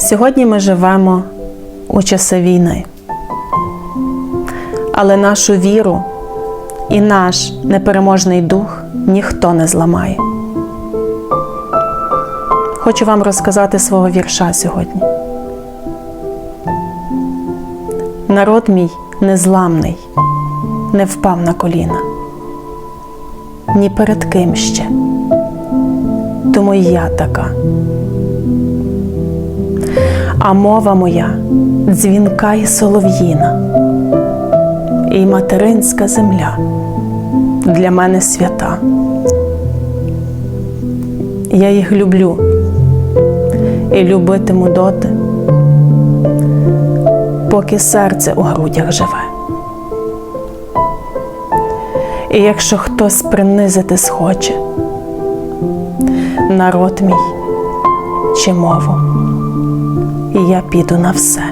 Сьогодні ми живемо у часи війни, але нашу віру і наш непереможний дух ніхто не зламає. Хочу вам розказати свого вірша сьогодні. Народ мій незламний, не впав на коліна, ні перед ким ще, тому й я така. А мова моя дзвінка і солов'їна, і материнська земля для мене свята. Я їх люблю і любитиму доти, поки серце у грудях живе. І якщо хтось принизити схоче, народ мій чи мову, і я піду на все.